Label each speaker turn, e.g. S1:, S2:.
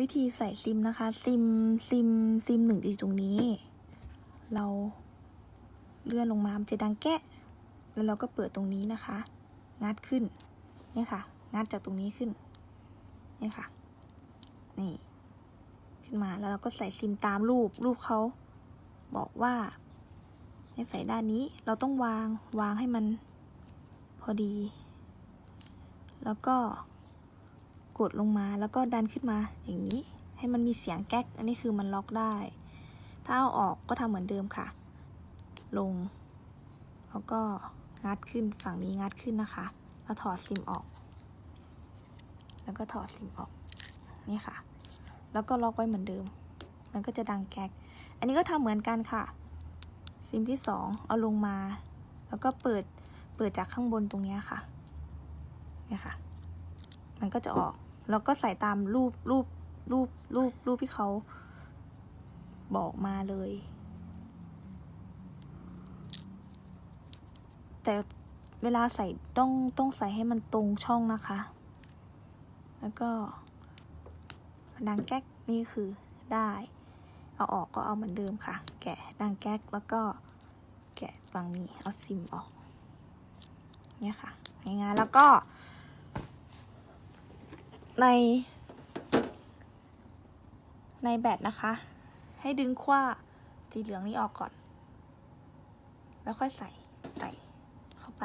S1: วิธีใส่ซิมนะคะ ซิมซิมซิมหนึ่งอยู่ตรงนี้ เราเลื่อนลงมามันจะดังแกะ แล้วเราก็เปิดตรงนี้นะคะ งัดขึ้นเนี่ยค่ะ งัดจากตรงนี้ขึ้นเนี่ยค่ะ นี่ ขึ้นมาแล้วเราก็ใส่ซิมตามรูป รูปเขาบอกว่าให้ใส่ด้านนี้ เราต้องวางวางให้มันพอดี แล้วก็ กดลงมาแล้วก็ดันขึ้นมาอย่างนี้ ให้มันมีเสียงแก๊ก อันนี้คือมันล็อกได้ ถ้าเอาออกก็ทำเหมือนเดิมค่ะ ลง แล้วก็งัดขึ้นฝั่งนี้งัดขึ้นนะคะ แล้วถอดซิมออก แล้วก็ถอดซิมออกนี่ค่ะ แล้วก็ล็อกไว้เหมือนเดิม มันก็จะดังแก๊ก อันนี้ก็ทำเหมือนกันค่ะ ซิมที่สองเอาลงมา แล้วก็เปิดเปิดจากข้างบนตรงนี้ค่ะเนี่ยค่ะ มันก็จะออก แล้วก็ใส่ตามรูปรูปรูปรูปรูปที่เขาบอกมาเลย แต่เวลาใส่ต้องต้องใส่ให้มันตรงช่องนะคะ แล้วก็ดังแก๊กนี่คือได้ เอาออกก็เอาเหมือนเดิมค่ะ แกะดังแก๊กแล้วก็แกะฝั่งนี้เอาซิมออก เนี่ยค่ะง่ายๆแล้วก็ ใน ในแบตนะคะ ให้ดึงขว้าสีเหลืองนี้ออกก่อน แล้วค่อยใส่ใส่เข้าไป